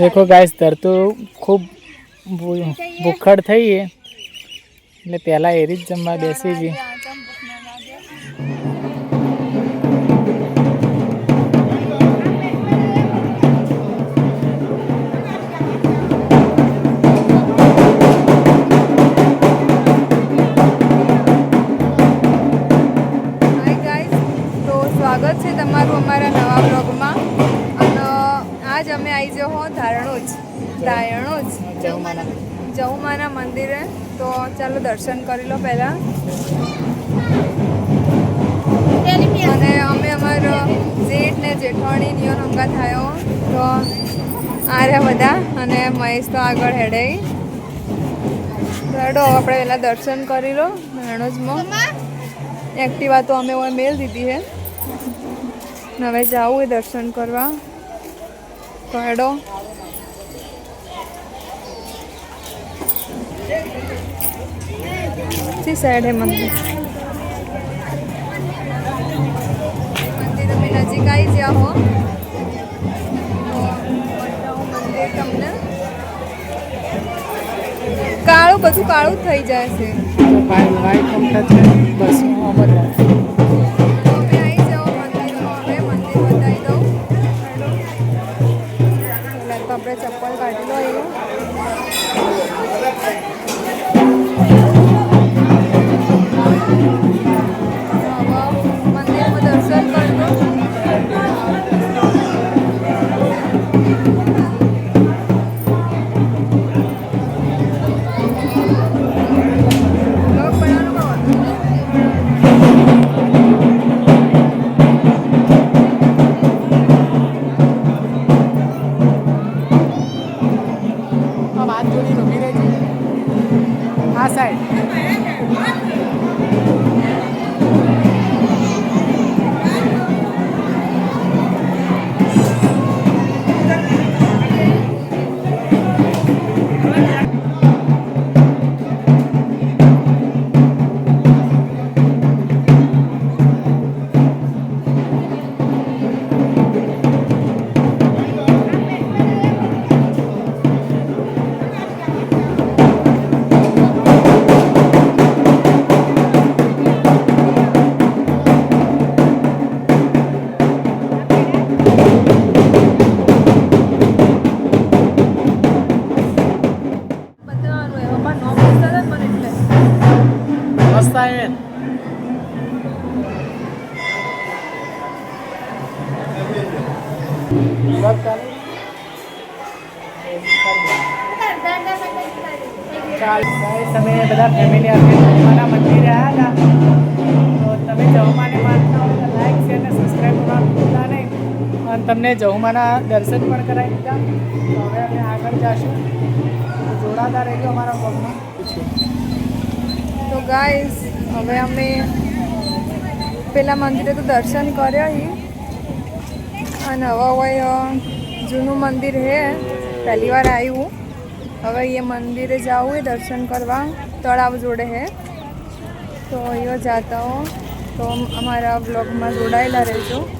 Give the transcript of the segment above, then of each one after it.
દેખો ગાય તર તો ખૂબ ભૂખડ થઈ એટલે પહેલાં એરી જ જમવા બેસી ગઈ સ્વાગત છે તમારું અમારા નવા બ્લોગમાં અને આજ અમે આવી જહો ધારા ધારણુજ જ. જવુમાના મંદિરે. તો ચાલો દર્શન કરી લો પહેલાં. અને અમે અમારો જેઠ ને જેઠવાણી નિયો અંગા થયો. તો આ બધા અને મહેશ તો આગળ હેડે. હેડો, આપણે પહેલાં દર્શન કરી લો. નાણોજમાં એક્ટિવા તો અમે મેલ દીધી હે. હવે જાવું એ દર્શન કરવા. તો હેડો. જી साइड હે મંદિર મંદિર અમે નજીક આવી જ્યાં હો મંદિર તમને કાળું બધું કાળું જ થઈ જાય છે. રહેજે guys, તમે બધા ફેમિલી આપણે જમવાના મંદિર આવ્યા હતા તો તમે જવમાને માનતા હોય તો લાઈક શેર અને સબસ્ક્રાઈબ કરવાનું ભૂલતા નહીં અને તમને જવમાના દર્શન પણ કરાવી દીધા. તો હવે અમે આગળ જઈશું જોડાતા રહેજો અમારા બ્લોગમાં તો ગાઈસ હવે અમે પેલા મંદિરે તો દર્શન કર્યા હી. અને હવે જૂનું મંદિર હે. પહેલી વાર આવ્યું હવે એ મંદિરે જાવું, એ દર્શન કરવા. તળાવ જોડે હે. તો અહીંયા જાતા હો. તો અમારા બ્લોગમાં જોડાયેલા રહેજો.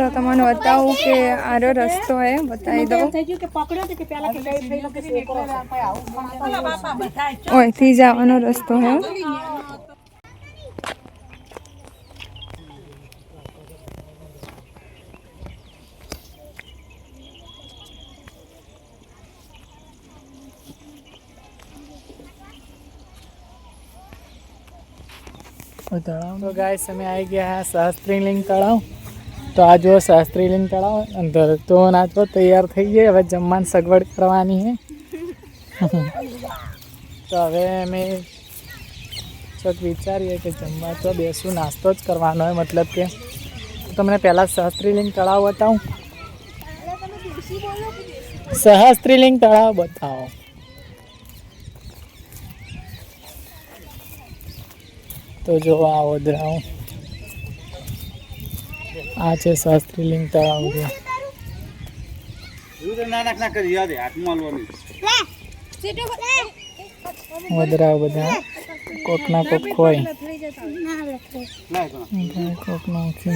તો તમને બતાવું કે આરો રસ્તો હે બતાવી દઉં ઓયથી જવાનો રસ્તો હે. તળાવ તો ગાય અમે આવી ગયા શાસ્ત્રીલિંગ તળાવ. તો આ જો શાસ્ત્રીલિંગ તળાવ, અંદર તો નાચો તૈયાર થઈ ગઈ, હવે જમવાની સગવડ કરવાની છે. તો હવે અમે ચોક વિચારીએ કે જમવા તો બેસું, નાસ્તો જ કરવાનો હોય, મતલબ કે તમને પહેલાં સહસ્ત્રીલિંગ તળાવ બતાવું. સહસ્ત્રીલિંગ તળાવ બતાવો. તો જો આવો ઓદરાઓ. આ છે શાસ્ત્રીલિંગ તળાવ છે. વધરા બધા કોક ના કોક ખોય કોક નાખે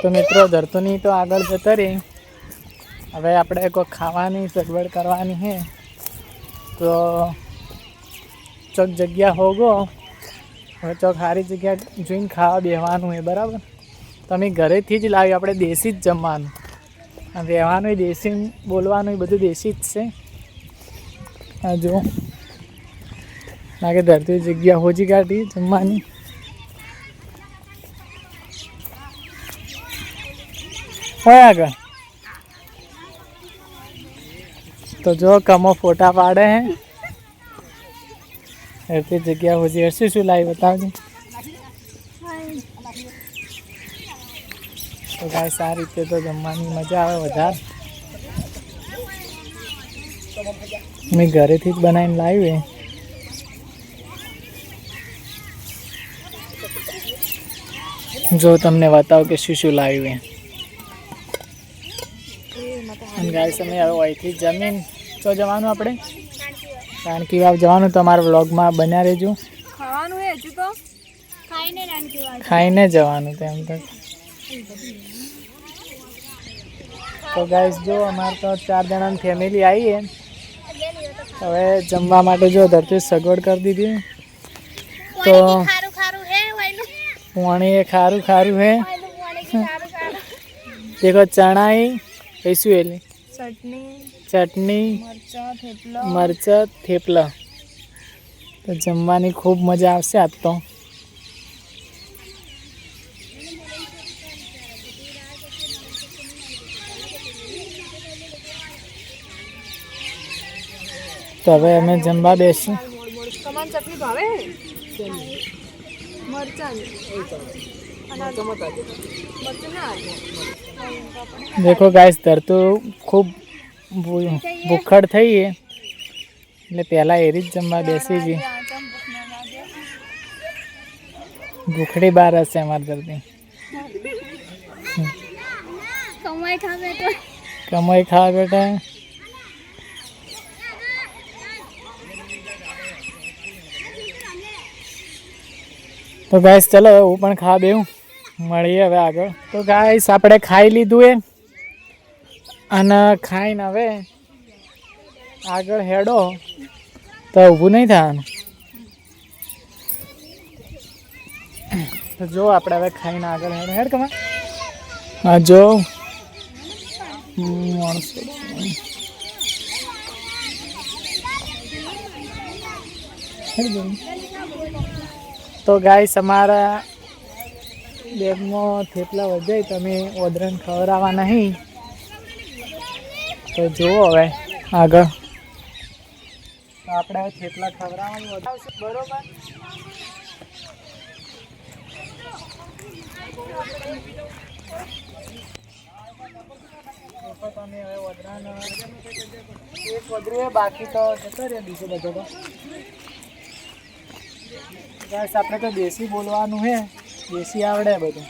તો મિત્રો ધરતો નહીં તો આગળ જતા રહી હવે આપણે કોઈ ખાવાની સગવડ કરવાની છે. તો ચોક જગ્યા હોગો. હવે ચોક સારી જગ્યા જોઈને ખાવા બેસવાનું હોય, બરાબર? તમે ઘરેથી જ લાવી આપણે દેશી જ જમવાનું. અને રહેવાનું દેશી બોલવાનું એ બધું દેશી જ છે. આ જો. લાગે ધરતી જગ્યા હોજી કાઢી જમવાની. હોય આગળ. તો જો, કમો ફોટા પાડે હે. ધરતી જગ્યા હોજી હશે શું લાવી બતાવજો. તો ભાઈ સારી રીતે તો જમવાની મજા આવે વધારે. મેં ઘરેથી જ બનાવીને લાવ્યું જો તમને બતાવો કે શું શું લાવ્યું અને ગાય સમય હવે અહીંથી જમીન તો જવાનું આપણે? રાણકી વાવ જવાનું તમારા વ્લોગમાં બન્યા રહેજો. ખાવાનું હે હજુ તો? ખાઈને જવાનું. તેમ તો તો. ગાઈસ જો અમારે તો ચાર જણાની ફેમિલી આવી છે હવે જમવા માટે જો ધરતી સગવડ કરી દીધી. તો ખારું ખારું હે વાયલું. પાણી એ ખારું ખારું હે દેખો ચણાઈ કઈશું એલી ચટણી મરચાં થેપલા. તો જમવાની ખૂબ મજા આવશે આજ તો. તો હવે અમે જમવા બેસી ચટણી ભાવે મરચાં મરચાં. ના આવે દેખો ગાઈસ ધરતું ખૂબ ભૂખડ થઈ છે એટલે પહેલાં એરી જ જમવા બેસી ગઈ ભૂખડી બાર હશે અમારી ધરતી કમાઈ ખાવે બેટા. તો ગાઈસ ચલો હું પણ ખાવા બેહું. મળીએ હવે આગળ. તો ગાઈસ આપણે ખાઈ લીધું એ અને ખાઈને હવે આગળ હેડો. તો ઊભું નહીં થવાનું. તો જો આપણે હવે ખાઈને આગળ હેડ. હેડ કમા. હા, જો. માણસો. તો ગાઈસ, અમારા બેગમાં થેપલા વધે તમે ઓદરણ ખવડાવવા નહીં. તો જુઓ હવે આગળ. આપણે થેપલા ખવડાવવાનું વધાવશે બરોબર? એક હોય બાકી તો જતો રહે બીજું બધું તો. બસ આપણે તો દેશી બોલવાનું છે દેશી આવડે બધું.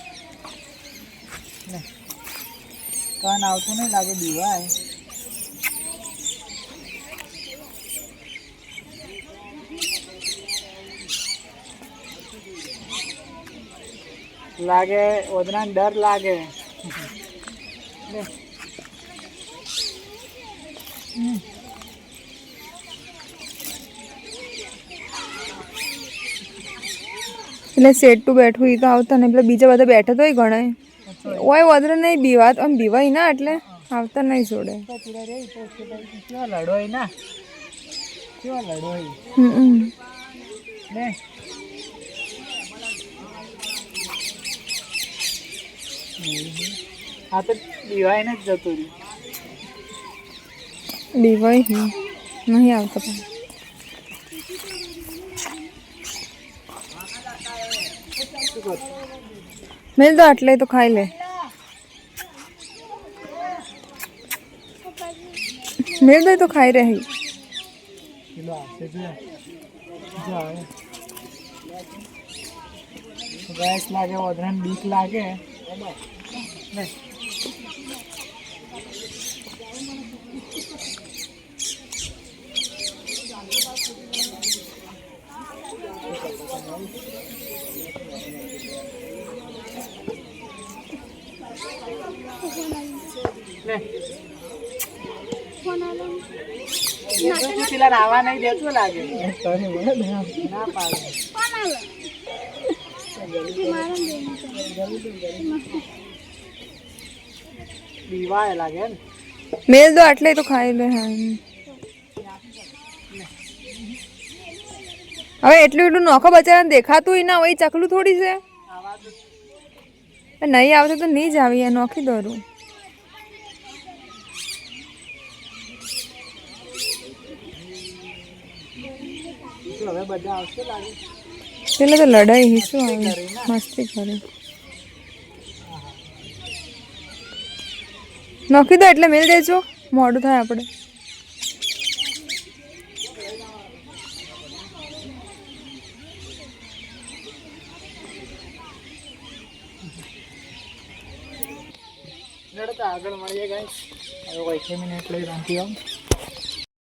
કાન આવતું નહીં લાગે, દીવાય. લાગે ઓદરાને ડર લાગે. લે. એટલે સેટું બેઠું એ તો આવતા ને એટલે બીજા બધા બેઠા તોય ગણાય. ઓય વધરે નહીં બીવાત આમ બીવાય ના એટલે આવતા નહીં જોડે. તો તો લડોય ના? લડોય હમ ને આ તો દિવાઈને જ જતું રહ્યું. બીવાય નહીં આવતો પણ. મેલ દો આટલે તો ખાઈ લે. મેલ દે તો ખાઈ રહી. ગેસ લાગે ઓધરાને બીક લાગે. ને લે પેલા નાવા નહીં દેતું લાગે ના પાડે મેલ દો આટલે તો ખાઈ લે હા. હવે એટલું એટલું નોખો બચારાને દેખાતું ના હોય ચકલું થોડી છે. નહીં આવશે તો નહીં જ આવી નોખી દોરું. હવે બધા આવશે લાગે? પેલા તો લડાઈ આવે. મસ્તી કરે. નોખી દો એટલે મેલ દેજો. મોડું થાય આપણે. આગળ મળીએ ગાઈસ હવે કોઈ મિનિટ લઈ રાંધી આવું